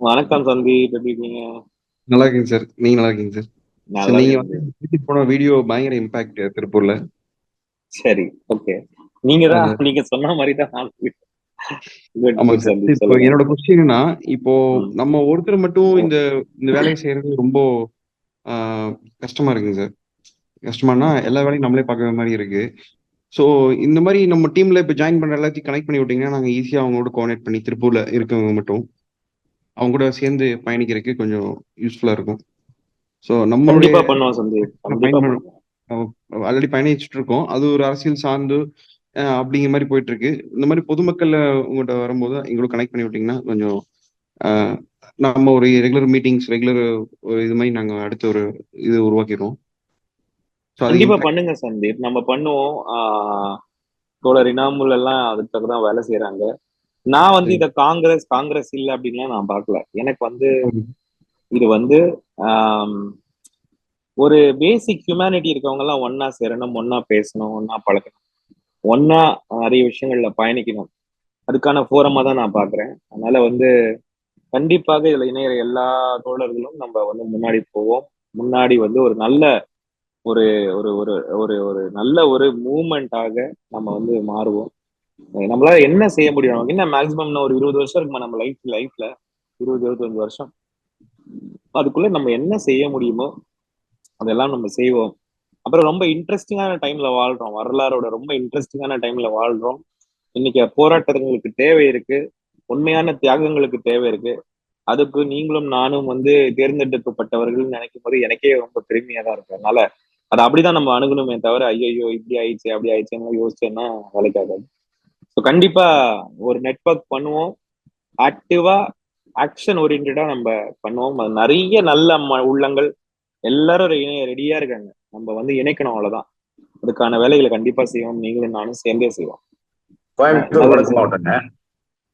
வணக்கம் சந்தீப் எப்படி இருக்கீங்க? நல்லா இருக்கீங்க சார். நீங்க நல்லா இருக்கீங்க சார் நீங்க வந்து போன வீடியோ பயங்கர இம்பாக்ட் திருப்பூர்ல? சரி ஓகே நீங்க தான் நீங்க சொன்ன மாதிரி தான் என்னோட கொஸ்டின்னா இப்போ. நம்ம ஒருத்தர் மட்டும் இந்த இந்த வேலையை செய்யறது ரொம்ப கஷ்டமா இருக்குங்க சார். கஷ்டமானா எல்லா வேலையும் நம்மளே பார்க்குற மாதிரி இருக்கு. ஸோ இந்த மாதிரி நம்ம டீம்ல இப்போ ஜாயின் பண்ற எல்லாத்தையும் கனெக்ட் பண்ணி விட்டீங்கன்னா நாங்கள் ஈஸியாக அவங்களோட கோஆர்டினேட் பண்ணி திருப்பூர்ல இருக்கவங்க மட்டும் அவங்க கூட சேர்ந்து பயணிக்கிறதுக்கு கொஞ்சம் யூஸ்ஃபுல்லா இருக்கும். ஸோ நம்மளுடைய ஆல்ரெடி பயணிச்சுட்டு இருக்கோம் அது ஒரு அரசியல் சார்ந்து அப்படிங்கிற மாதிரி போயிட்டு இருக்கு இந்த மாதிரி பொதுமக்கள் உங்கள்கிட்ட வரும்போது எங்களோட கனெக்ட் பண்ணி விட்டீங்கன்னா கொஞ்சம் நம்ம ஒரு ரெகுலர் மீட்டிங்ஸ் ரெகுலர் இது மாதிரி நாங்க அடுத்த ஒரு இது உருவாக்கிடுவோம். கண்டிப்பா பண்ணுங்க சந்தீப். நம்ம பண்ணுவோம். தோழர் இனாமுல் எல்லாம் அதுக்காக தான் வேலை செய்யறாங்க நான் வந்து இத காங்கிரஸ் காங்கிரஸ் இல்ல அப்படின்லாம் நான் பார்க்கல. எனக்கு வந்து இது வந்து ஒரு பேசிக் ஹியூமனிட்டி இருக்கவங்க எல்லாம் ஒன்னா சேரணும் ஒன்னா பேசணும் ஒன்னா பழக்கணும் ஒன்னா நிறைய விஷயங்கள்ல பயணிக்கணும். அதுக்கான ஃபோரமா தான் நான் பாக்குறேன் அதனால வந்து கண்டிப்பாக இதுல இணையிற எல்லா தோழர்களும் நம்ம வந்து முன்னாடி போவோம். முன்னாடி வந்து ஒரு நல்ல ஒரு ஒரு ஒரு ஒரு ஒரு நல்ல ஒரு மூமெண்டாக நம்ம வந்து மாறுவோம். நம்மளால என்ன செய்ய முடியும்? நமக்கு என்ன மேக்ஸிமம் ஒரு இருபது வருஷம் இருக்குமா நம்ம லைஃப் லைஃப்ல இருபது இருபத்தஞ்சு வருஷம். அதுக்குள்ள நம்ம என்ன செய்ய முடியுமோ அதெல்லாம் நம்ம செய்வோம். அப்புறம் ரொம்ப இன்ட்ரெஸ்டிங்கான டைம்ல வாழ்றோம். வரலாறோட ரொம்ப இன்ட்ரெஸ்டிங்கான டைம்ல வாழ்றோம். இன்னைக்கு போராட்டங்களுக்கு தேவை இருக்கு. உண்மையான தியாகங்களுக்கு தேவை இருக்கு. அதுக்கு நீங்களும் நானும் வந்து தேர்ந்தெடுக்கப்பட்டவர்கள் நினைக்கும் போது எனக்கே ரொம்ப பெருமையா தான் இருக்கு. அதனால அதை அப்படிதான் நம்ம அணுகணுமே தவிர ஐயோ இப்படி ஆயிடுச்சு அப்படி ஆயிடுச்சுன்னு யோசிச்சேன்னா வேலைக்காகாது. ஸோ கண்டிப்பா ஒரு நெட்வொர்க் பண்ணுவோம். ஆக்டிவா ஆக்ஷன் ஓரியன்டா நம்ம பண்ணுவோம். அது நிறைய நல்ல உள்ளங்கள். எல்லாரும் இணைய ரெடியா இருக்காங்க. நம்ம வந்து இணைக்கணும் அவ்வளவுதான். அதுக்கான வேலைகளை கண்டிப்பா செய்வோம். நீங்களும் நானும் சேர்ந்தே செய்வோம்.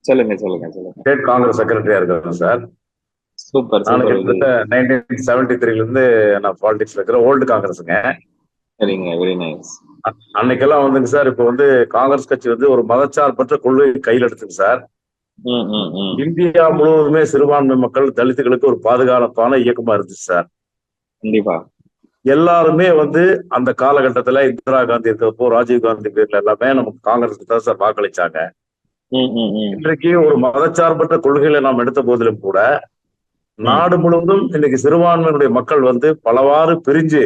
சொல்லுங்க சொல்லுங்க சொல்லுங்க. ஸ்டேட் காங்கிரஸ் செக்ரட்டரியா இருக்கிறேன் சார். சூப்பர் நைன்டீன் செவன்டி த்ரீல இருந்து நான் பாலிடிக்ஸ்ல இருக்கிற ஓல்டு காங்கிரஸுங்க. சரிங்க வெரி நைஸ் அன்னைக்கெல்லாம் வந்துங்க சார் இப்போ வந்து காங்கிரஸ் கட்சி வந்து ஒரு மதச்சார்பற்ற கொள்கை கையில் எடுத்துங்க சார். இந்தியா முழுவதுமே சிறுபான்மை மக்கள் தலித்துகளுக்கு ஒரு பாதுகாப்பான இயக்கமா இருந்துச்சு சார். கண்டிப்பா. எல்லாருமே வந்து அந்த காலகட்டத்துல இந்திரா காந்தி இருக்கிறப்போ ராஜீவ் காந்தி பேர்ல எல்லாமே நமக்கு காங்கிரஸுக்கு தான் சார் வாக்களிச்சாங்க. இன்றைக்கு ஒரு மதச்சார்பற்ற கொள்கைகளை நாம் எடுத்த போதிலும் கூட நாடு முழுவதும் இன்னைக்கு சிறுபான்மையினுடைய மக்கள் வந்து பலவாறு பிரிஞ்சு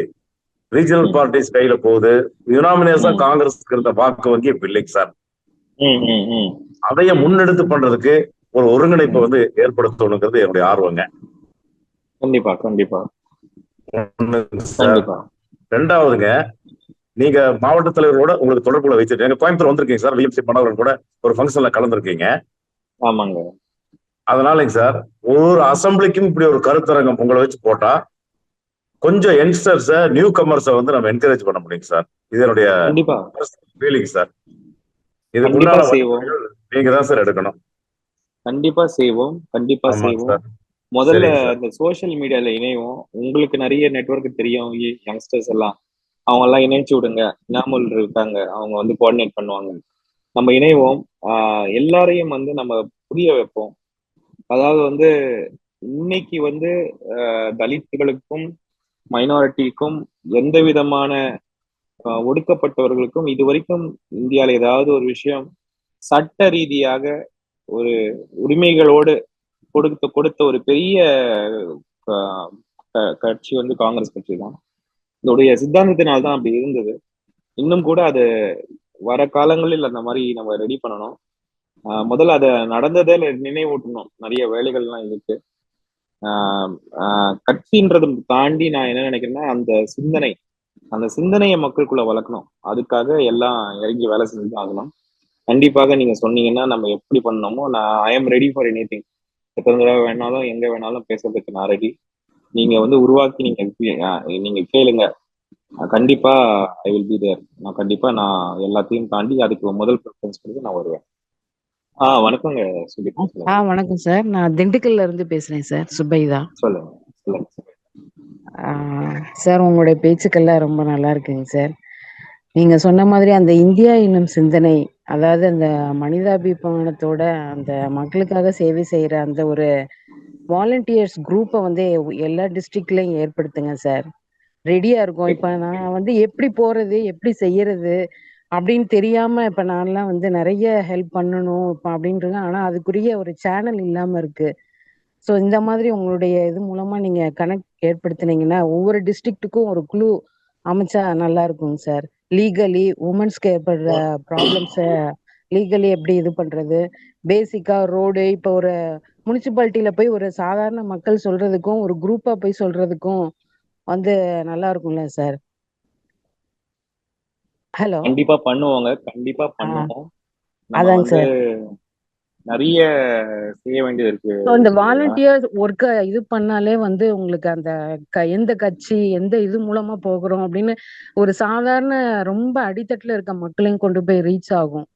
ரீஜனல். பார்ட்டிஸ் கையில போகுது. யுனாமினஸா ம். காங்கிரஸ் இருந்த வாக்கு வங்கி இப்ப இல்லைங்க சார். அதைய முன்னெடுத்து பண்றதுக்கு ஒரு ஒருங்கிணைப்பை வந்து ஏற்படுத்தணுங்கிறது என்னுடைய ஆர்வங்க. கண்டிப்பா கண்டிப்பா. ரெண்டாவதுங்க நீங்க மாவட்ட தலைவரோட உங்களுக்கு தொடர்புல வச்சுட்டு எங்க கோயம்புத்தூர் வந்திருக்கீங்க சார் விஎம்சி மன்னவர்கள் கூட ஒரு ஃபங்க்ஷன்ல கலந்துருக்கீங்க. ஆமாங்க. அதனாலங்க சார் ஒவ்வொரு அசம்பிளிக்கும் இப்படி ஒரு கருத்தரங்கம் உங்களை வச்சு போட்டா கொஞ்சம் யங்ஸ்டர்ஸ நியூ கமர்ஸை வந்து நம்ம என்கரேஜ் பண்ண முடியுங்க சார். இது கண்டிப்பா. Feeling sir. செய்வோம். நீங்க தான் சார் எடுக்கணும். கண்டிப்பா செய்வோம். கண்டிப்பா செய்வோம். முதல்ல. இந்த சோஷியல் மீடியால இணைவோம். உங்களுக்கு நிறைய நெட்வொர்க் தெரியும் யங்ஸ்டர்ஸ் எல்லாம். அவங்க எல்லாம் இணைச்சு விடுங்க. இனாமல் இருக்காங்க. அவங்க வந்து கோஆர்டினேட் பண்ணுவாங்க. நம்ம இணைவோம். எல்லாரையும் வந்து நம்ம புரிய வைப்போம். அதாவது வந்து இன்னைக்கு வந்து தலித்துகளுக்கும் மைனாரிட்டிக்கும் எந்த விதமான ஒடுக்கப்பட்டவர்களுக்கும் இது வரைக்கும் இந்தியாவில் ஏதாவது ஒரு விஷயம் சட்ட ரீதியாக ஒரு உரிமைகளோடு கொடுத்து கொடுத்த ஒரு பெரிய க- கட்சி வந்து காங்கிரஸ் கட்சி தான் இதோடைய சித்தாந்தத்தினால்தான் அப்படி இருந்தது. இன்னும் கூட அது வர காலங்களில் அந்த மாதிரி நம்ம ரெடி பண்ணணும். முதல்ல அதை நடந்ததே நினைவூட்டணும். நிறைய வேலைகள்லாம் இருக்கு. கட்சின்றதை தாண்டி நான் என்ன நினைக்கிறேன்னா அந்த சிந்தனை அந்த சிந்தனையை மக்களுக்குள்ள வளர்க்கணும். அதுக்காக எல்லாம் இறங்கி வேலை செஞ்சு ஆகணும். கண்டிப்பாக நீங்க சொன்னீங்கன்னா நம்ம எப்படி பண்ணணுமோ நான் I am ready for anything எத்தனை தடவை வேணாலும் எங்க வேணாலும் பேசுறதுக்கு நான் ரெடி நீங்க வந்து உருவாக்கி நீங்க நீங்க கேளுங்க. கண்டிப்பா ஐ வில் பி தேர் நான் கண்டிப்பா நான் எல்லாத்தையும் தாண்டி அதுக்கு முதல் ப்ரிஃபரன்ஸ் கொடுத்து நான் வருவேன். ஆஹ் வணக்கங்க ஆ வணக்கம் சார். நான் திண்டுக்கல்ல இருந்து பேசுறேன் சார். சுபைதா சொல்லுங்க சொல்லுங்க ஆ, சார் உங்களுடைய பேச்சுக்கள்லாம் ரொம்ப நல்லா இருக்குங்க சார். நீங்க சொன்ன மாதிரி அந்த இந்தியா என்னும் சிந்தனை அதாவது அந்த மனிதாபிமானத்தோட அந்த மக்களுக்காக சேவை செய்யற அந்த ஒரு வாலண்டியர்ஸ் குரூப்பை வந்து எல்லா டிஸ்ட்ரிக்ட்லயும் ஏற்படுத்துங்க சார். ரெடியா இருக்கும். இப்ப நான் வந்து எப்படி போறது எப்படி செய்யறது அப்படின்னு தெரியாம இப்ப நான்லாம் வந்து நிறைய ஹெல்ப் பண்ணணும் அப்படின்றது ஆனா அதுக்குரிய ஒரு சேனல் இல்லாம இருக்கு. ஸோ இந்த மாதிரி உங்களுடைய இது மூலமா நீங்க கனெக்ட் ஏற்படுத்தினீங்கன்னா ஒவ்வொரு டிஸ்ட்ரிக்ட்டுக்கும் ஒரு குழு அமைச்சா நல்லா இருக்கும் சார் லீகலி உமன்ஸ்க்கு ஏற்படுற ப்ராப்ளம்ஸை லீகலி எப்படி இது பண்றது? பேசிக்கா ரோடு இப்போ ஒரு முனிசிபாலிட்டியில போய் ஒரு சாதாரண மக்கள் சொல்றதுக்கும் ஒரு குரூப்பா போய் சொல்றதுக்கும் வந்து நல்லா இருக்கும்ல சார் ஹலோ. கண்டிப்பா பண்ணுவோங்க. கண்டிப்பா பண்ணுவோம். அதாங்க வந்து நிறைய செய்ய வேண்டியது இருக்கு. இந்த வாலண்டியர் ஒர்க்கை இது பண்ணாலே வந்து உங்களுக்கு அந்த எந்த கட்சி எந்த இது மூலமா போகிறோம் அப்படின்னு ஒரு சாதாரண ரொம்ப அடித்தட்டுல இருக்க மக்களையும் கொண்டு போய் ரீச் ஆகும்.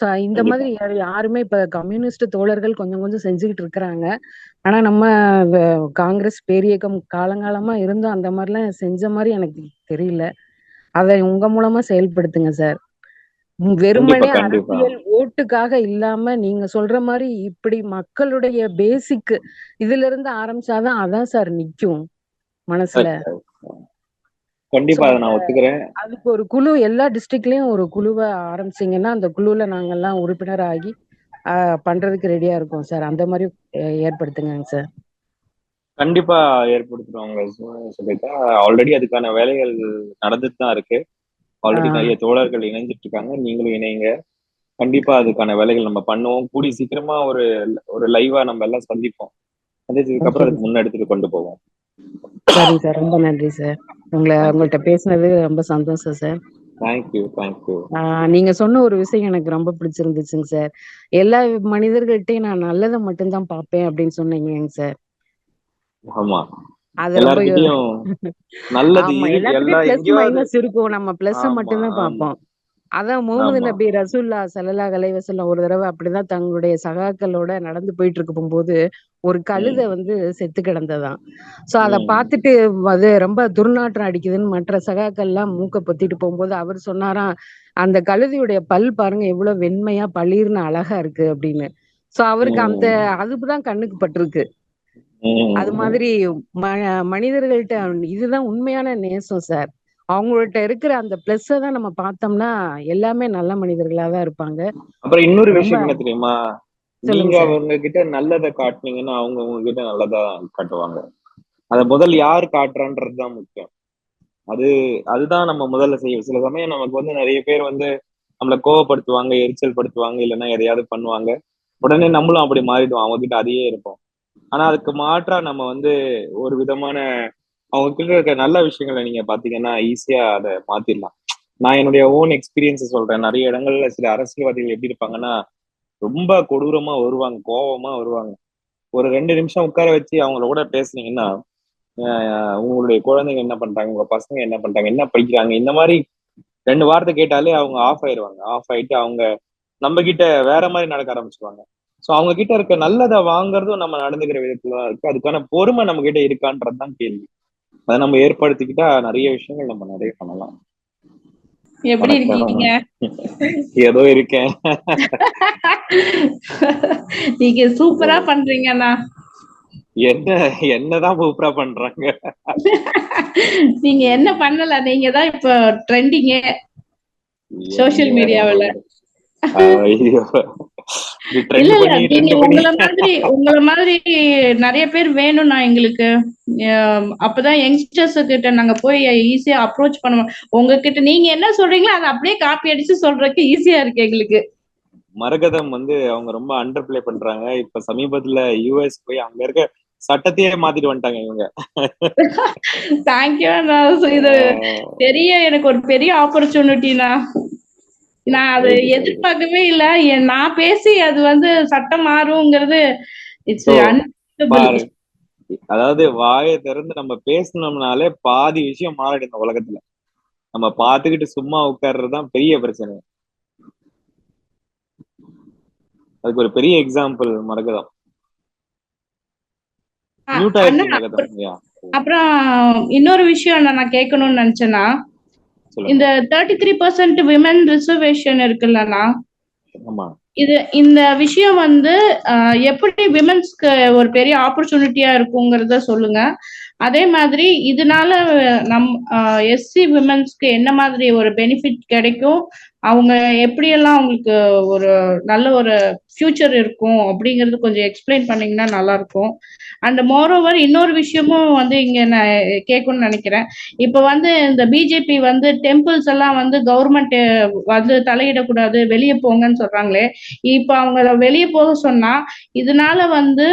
ஸோ இந்த. மாதிரி யாரு- யாருமே இப்ப கம்யூனிஸ்ட் தோழர்கள் கொஞ்சம் கொஞ்சம் செஞ்சுக்கிட்டு இருக்கிறாங்க. ஆனா நம்ம காங்கிரஸ் பேரியக்கம் காலங்காலமா இருந்தும் அந்த மாதிரிலாம் செஞ்ச மாதிரி எனக்கு தெரியல. அதை உங்க மூலமா செயல்படுத்துங்க சார் வெறுமனே. அரசியல் ஓட்டுக்காக இல்லாம நீங்க சொல்ற மாதிரி இப்படி மக்களுடைய பேசிக் இதுல இருந்து ஆரம்பிச்சாதான் அதான் சார் நிக்கும் மனசுல. கண்டிப்பா நான் ஒத்துக்கிறேன். அதுக்கு ஒரு குழு எல்லா டிஸ்ட்ரிக்ட்லயும் ஒரு குழுவை ஆரம்பிச்சீங்கன்னா அந்த குழுல நாங்கெல்லாம் உறுப்பினர் ஆகி பண்றதுக்கு ரெடியா இருக்கோம் சார் அந்த மாதிரி ஏற்படுத்துங்க சார் கண்டிப்பா ஏற்படுத்துறவங்க சொல்லிட்டா. ஆல்ரெடி அதுக்கான வேலைகள் நடந்துட்டு தான் இருக்கு. ஆல்ரெடி. நிறைய தோழர்கள் இணைஞ்சிட்டு இருக்காங்க நீங்களும் இணைங்க. கண்டிப்பா அதுக்கான வேலைகள் நம்ம பண்ணுவோம். கூடி சீக்கிரமா ஒரு ஒரு லைவா நம்ம எல்லாம் சந்திப்போம். சந்திச்சதுக்கு அப்புறம் அதுக்கு முன்னெடுத்துட்டு கொண்டு போவோம். சரிங்க சார் ரொம்ப நன்றி சார் உங்களை உங்கள்கிட்ட பேசுனது ரொம்ப சந்தோஷம் சார் தேங்க்யூ தேங்க்யூ நீங்க சொன்ன ஒரு விஷயம் எனக்கு ரொம்ப பிடிச்சிருந்துச்சுங்க சார் எல்லா மனிதர்கள்ட்டையும் நான் நல்லதை மட்டும்தான் பார்ப்பேன் அப்படின்னு சொன்னீங்க சார் ஆமா இருக்கும் நம்ம பிளஸ் ஆமா. பார்ப்போம் அதான் முகமது. நபி ரசூல்லா சல்லல்லா அலைவசல்லம் ஒரு தடவை அப்படிதான் தங்களுடைய சகாக்களோட நடந்து போயிட்டு இருக்கும் போது ஒரு கழுதை வந்து செத்து கிடந்ததாம் சோ அத. பார்த்துட்டு அது ரொம்ப துர்நாற்றம் அடிக்குதுன்னு மற்ற சகாக்கள் எல்லாம் மூக்க பொத்திட்டு போகும்போது அவர் சொன்னாராம் அந்த கழுதையுடைய பல் பாருங்க எவ்வளவு வெண்மையா பளிர்னு அழகா இருக்கு அப்படின்னு சோ அவருக்கு அந்த அதுதான் கண்ணுக்கு பட்டிருக்கு. அது மாதிரி மனிதர்கள்ட்ட இதுதான் உண்மையான நேசம் சார். அவங்கள்ட்ட இருக்கிற அந்த பிளஸ் தான் நம்ம பார்த்தோம்னா எல்லாமே நல்ல மனிதர்களா தான் இருப்பாங்க. அப்புறம் இன்னொரு விஷயம் என்ன தெரியுமா? நீங்க. அவங்க கிட்ட நல்லதை காட்டுனீங்கன்னா அவங்க உங்ககிட்ட நல்லதா காட்டுவாங்க. அத முதல் யார் காட்டுறான்றதுதான் முக்கியம். அது அதுதான் நம்ம முதல்ல செய்ய சில சமயம் நமக்கு வந்து நிறைய பேர் வந்து நம்மளை கோவப்படுத்துவாங்க எரிச்சல் படுத்துவாங்க இல்லைன்னா எதையாவது பண்ணுவாங்க. உடனே நம்மளும் அப்படி மாறிடுவோம். அவங்க கிட்ட அதையே இருப்போம். ஆனா அதுக்கு மாற்றா நம்ம வந்து ஒரு விதமான அவங்க கிட்ட இருக்க நல்ல விஷயங்களை நீங்க பாத்தீங்கன்னா ஈஸியா அதை மாத்திடலாம். நான் என்னுடைய ஓன் எக்ஸ்பீரியன்ஸ் சொல்றேன். நிறைய இடங்கள்ல சில அரசியல்வாதிகள் எப்படி இருப்பாங்கன்னா ரொம்ப கொடூரமா வருவாங்க கோவமா வருவாங்க. ஒரு ரெண்டு நிமிஷம் உட்கார வச்சு அவங்கள கூட பேசுனீங்கன்னா உங்களுடைய குழந்தைங்க என்ன பண்றாங்க உங்க பசங்க என்ன பண்றாங்க என்ன படிக்கிறாங்க இந்த மாதிரி ரெண்டு வார்த்தை கேட்டாலே அவங்க ஆஃப் ஆயிடுவாங்க. ஆஃப் ஆயிட்டு அவங்க நம்ம கிட்ட வேற மாதிரி நடக்க ஆரம்பிச்சிருவாங்க. சோ அவங்க கிட்ட இருக்க நல்லதை வாங்குறதும் நம்ம நடந்துக்கிற விதத்துல தான் இருக்கு. அதுக்கான பொறுமை நம்ம கிட்ட இருக்கான்றதுதான் கேள்வி. அதை நம்ம ஏற்படுத்திக்கிட்டா நிறைய விஷயங்கள் நம்ம நிறைய பண்ணலாம். எப்படி. இருக்கீங்க? ஏதோ இருக்கேன். நீங்க சூப்பரா பண்றீங்கண்ணா என்ன என்னதான் சூப்பரா பண்றாங்க. நீங்க என்ன பண்ணல? நீங்க தான் இப்ப ட்ரெண்டிங்கே Social mediaவுல. ஐயோ. இல்ல இல்ல நீங்க. உங்கள மாதிரி உங்கள மாதிரி நிறைய பேர் வேணும்ண்ணா எங்களுக்கு. அப்பதான் யங்ஸ்டர்ஸ் கிட்ட நாங்க போய் ஈஸியா அப்ரோச் பண்ணுவோம். உங்ககிட்ட நீங்க என்ன சொல்றீங்களோ அதை அப்படியே காப்பி அடிச்சு சொல்றதுக்கு ஈஸியா இருக்கு எங்களுக்கு. மரகதம் வந்து அவங்க ரொம்ப அண்டர் பிளே பண்றாங்க. இப்ப சமீபத்துல யூஎஸ் போய் அங்க இருக்க சட்டத்தையே மாத்திட்டு வந்துட்டாங்க இவங்க. தேங்க்யூ இது பெரிய எனக்கு ஒரு பெரிய ஆப்பர்ச்சுனிட்டினா நான் அது. எதிர்பார்க்கவே இல்ல. நான் பேசி அது வந்து சட்டம் மாறுங்கிறது இட்ஸ் அதாவது வாயை திறந்து நம்ம பேசணும்னாலே பாதி விஷயம் மாறிடும் இந்த உலகத்துல. நம்ம பார்த்துக்கிட்டு சும்மா உட்கார்றதுதான் பெரிய பிரச்சனை. அதுக்கு ஒரு பெரிய எக்ஸாம்பிள் மரகதம் அப்புறம் இன்னொரு விஷயம் நான் கேட்கணும்னு நினைச்சேன்னா இந்த thirty three percent women reservation இருக்குல்லண்ணா இது இந்த விஷயம் வந்து எப்படி விமென்ஸ்க்கு ஒரு பெரிய ஆப்பர்ச்சுனிட்டியா இருக்குங்கிறத சொல்லுங்க. அதே மாதிரி இதனால நம் எஸ்சி விமென்ஸ்க்கு என்ன மாதிரி ஒரு பெனிஃபிட் கிடைக்கும்? அவங்க எப்படியெல்லாம் அவங்களுக்கு ஒரு நல்ல ஒரு ஃபியூச்சர் இருக்கும் அப்படிங்கிறது கொஞ்சம் எக்ஸ்பிளைன் பண்ணீங்கன்னா நல்லா இருக்கும். அண்ட் மோரோவர் இன்னொரு விஷயமும் வந்து இங்க நான் கேட்கணும்னு நினைக்கிறேன். இப்ப வந்து இந்த பிஜேபி வந்து டெம்பிள்ஸ் எல்லாம் வந்து கவர்மெண்ட் வந்து தலையிடக்கூடாது வெளியே போங்கன்னு சொல்றாங்களே. இப்ப அவங்க வெளியே போக சொன்னா இதனால வந்து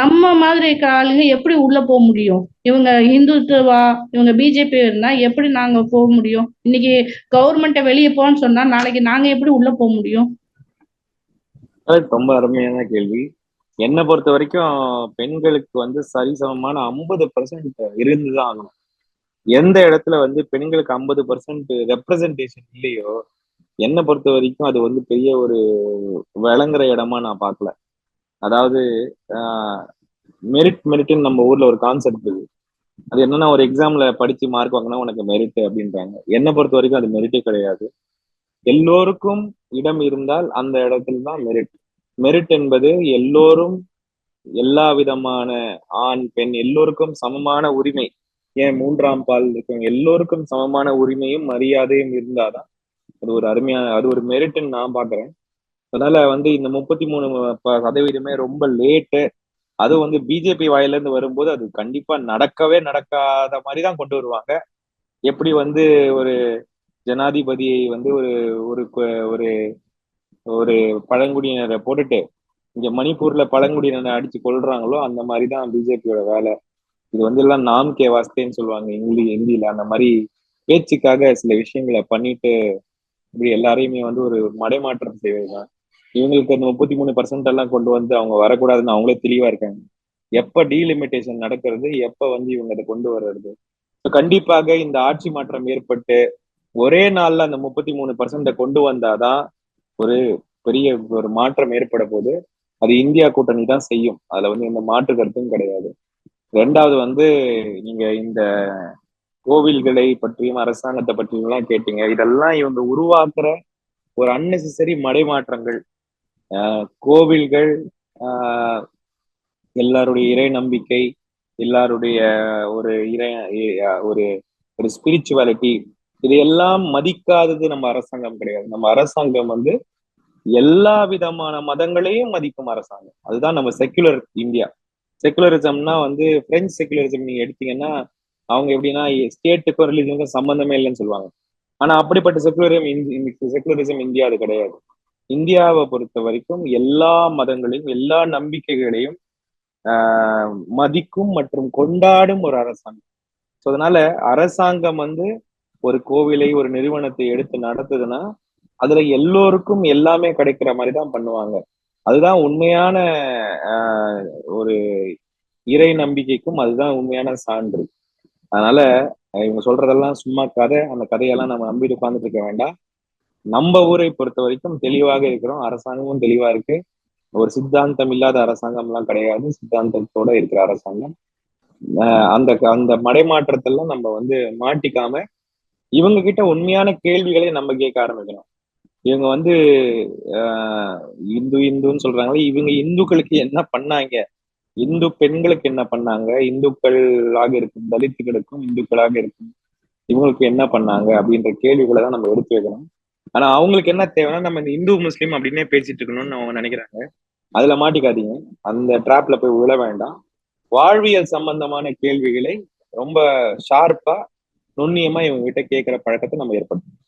நம்ம மாதிரி இருக்கிற ஆளுங்க எப்படி உள்ள போக முடியும்? இவங்க இந்துத்துவா இவங்க பிஜேபி இருந்தா எப்படி நாங்க போக முடியும்? இன்னைக்கு கவர்மெண்ட்டை வெளியே போன்னு சொன்னா நாளைக்கு நாங்க எப்படி உள்ள போக முடியும்? ரொம்ப அருமையான கேள்வி. என்னை பொறுத்த வரைக்கும் பெண்களுக்கு வந்து சரிசமமான ஐம்பது பர்சன்ட் இருந்துதான் ஆகணும். எந்த இடத்துல வந்து பெண்களுக்கு ஐம்பது பர்சன்ட் ரெப்ரசன்டேஷன் இல்லையோ என்னை பொறுத்த வரைக்கும் அது வந்து பெரிய ஒரு விளங்குற இடமா நான் பார்க்கல. அதாவது மெரிட் மெரிட்னு நம்ம ஊர்ல ஒரு கான்செப்ட் இருக்கு. அது என்னன்னா ஒரு எக்ஸாம்ல படிச்சு மார்க் வாங்கினா உனக்கு மெரிட் அப்படின்றாங்க. என்னை பொறுத்த வரைக்கும் அது மெரிட்டே கிடையாது. எல்லோருக்கும் இடம் இருந்தால் அந்த இடத்துல தான் மெரிட் மெரிட் என்பது எல்லோரும் எல்லா விதமான ஆண் பெண் எல்லோருக்கும் சமமான உரிமை. ஏன் மூன்றாம் பால் இருக்கவங்க எல்லோருக்கும் சமமான உரிமையும் மரியாதையும் இருந்தாதான். அது ஒரு அருமையான அது ஒரு மெரிட்னு நான் பாக்குறேன் அதனால வந்து இந்த முப்பத்தி மூணு ப- சதவீதமே ரொம்ப லேட்டு அது வந்து பிஜேபி வாயில இருந்து வரும்போது அது கண்டிப்பா நடக்கவே நடக்காத மாதிரி தான் கொண்டு வருவாங்க. எப்படி வந்து ஒரு ஜனாதிபதியை வந்து ஒரு ஒரு ஒரு ஒரு பழங்குடியினரை போட்டுட்டு இங்க மணிப்பூர்ல பழங்குடியினரை அடிச்சு கொல்றாங்களோ அந்த மாதிரி தான் பிஜேபியோட வேலை. இது வந்து எல்லாம் நாம் கே வாஸ்தேன்னு சொல்லுவாங்க இங்கிலீஷ் ஹிந்தியில. அந்த மாதிரி பேச்சுக்காக சில விஷயங்களை பண்ணிட்டு இப்படி எல்லாரையுமே வந்து ஒரு மடைமாற்றம் செய்வதுதான். இவங்களுக்கு அந்த முப்பத்தி மூணு பர்சன்ட் எல்லாம் கொண்டு வந்து அவங்க வரக்கூடாதுன்னு அவங்களே தெளிவா இருக்காங்க. எப்ப டீலிமிட்டேஷன் நடக்கிறது எப்ப வந்து இவங்க அதை கொண்டு வர்றது? கண்டிப்பாக இந்த ஆட்சி மாற்றம் ஏற்பட்டு ஒரே நாள்ல அந்த முப்பத்தி மூணு பர்சன்ட கொண்டு வந்தாதான் ஒரு பெரிய ஒரு மாற்றம் ஏற்பட போது அது இந்தியா கூட்டணி தான் செய்யும். அதுல வந்து எந்த மாற்று கருத்தும் கிடையாது. ரெண்டாவது வந்து நீங்க இந்த கோவில்களை பற்றியும் அரசாங்கத்தை பற்றியும் எல்லாம் கேட்டீங்க. இதெல்லாம் இவங்க உருவாக்குற ஒரு அன்னெசரி மடைமாற்றங்கள். மாற்றங்கள் கோவில்கள் ஆஹ் எல்லாருடைய இறை நம்பிக்கை எல்லாருடைய ஒரு இறை ஒரு ஒரு ஸ்பிரிச்சுவாலிட்டி இதையெல்லாம் மதிக்காதது நம்ம அரசாங்கம் கிடையாது. நம்ம அரசாங்கம் வந்து எல்லா விதமான மதங்களையும் மதிக்கும் அரசாங்கம். அதுதான் நம்ம செக்குலர் இந்தியா செக்குலரிசம்னா வந்து பிரெஞ்சு செக்குலரிசம் நீங்க எடுத்தீங்கன்னா அவங்க எப்படின்னா ஸ்டேட்டுக்கும் ரிலீஜனுக்கும் சம்பந்தமே இல்லைன்னு சொல்லுவாங்க. ஆனா அப்படிப்பட்ட செக்குலரிசம் செக்குலரிசம் இந்தியா அது கிடையாது. இந்தியாவை பொறுத்த வரைக்கும் எல்லா மதங்களையும் எல்லா நம்பிக்கைகளையும் ஆஹ் மதிக்கும் மற்றும் கொண்டாடும் ஒரு அரசாங்கம். ஸோ அதனால அரசாங்கம் வந்து ஒரு கோவிலை ஒரு நிறுவனத்தை எடுத்து நடத்துதுன்னா அதுல எல்லோருக்கும் எல்லாமே கிடைக்கிற மாதிரி தான் பண்ணுவாங்க. அதுதான் உண்மையான ஆஹ் ஒரு இறை நம்பிக்கைக்கும் அதுதான் உண்மையான சான்று. அதனால இவங்க சொல்றதெல்லாம் சும்மா கதை அந்த கதையெல்லாம் நம்ம நம்பிட்டு உட்காந்துட்டு இருக்க வேண்டாம். நம்ம ஊரை பொறுத்த வரைக்கும் தெளிவாக இருக்கிறோம். அரசாங்கமும் தெளிவா இருக்கு. ஒரு சித்தாந்தம் இல்லாத அரசாங்கம் எல்லாம் கிடையாது. சித்தாந்தத்தோட இருக்கிற அரசாங்கம். அந்த அந்த மடைமாற்றத்தெல்லாம் நம்ம வந்து மாட்டிக்காம இவங்க கிட்ட உண்மையான கேள்விகளை நம்ம கேட்க ஆரம்பிக்கணும். இவங்க வந்து ஆஹ் இந்து இந்துன்னு சொல்றாங்களே இவங்க இந்துக்களுக்கு என்ன பண்ணாங்க? இந்து பெண்களுக்கு என்ன பண்ணாங்க? இந்துக்களாக இருக்கும் தலித்துகளுக்கும் இந்துக்களாக இருக்கும். இவங்களுக்கு என்ன பண்ணாங்க? அப்படின்ற கேள்விகளை தான் நம்ம எடுத்து வைக்கணும். ஆனா அவங்களுக்கு என்ன தேவைன்னா நம்ம இந்த இந்து முஸ்லீம் அப்படின்னே பேசிட்டு இருக்கணும்னு அவங்க நினைக்கிறாங்க. அதுல மாட்டிக்காதீங்க. அந்த ட்ராப்ல போய் விழ வேண்டாம். வாழ்வியல் சம்பந்தமான கேள்விகளை ரொம்ப ஷார்ப்பா நுண்ணியமா இவங்க கிட்ட கேட்கிற பழக்கத்தை நம்ம ஏற்படுத்தணும்.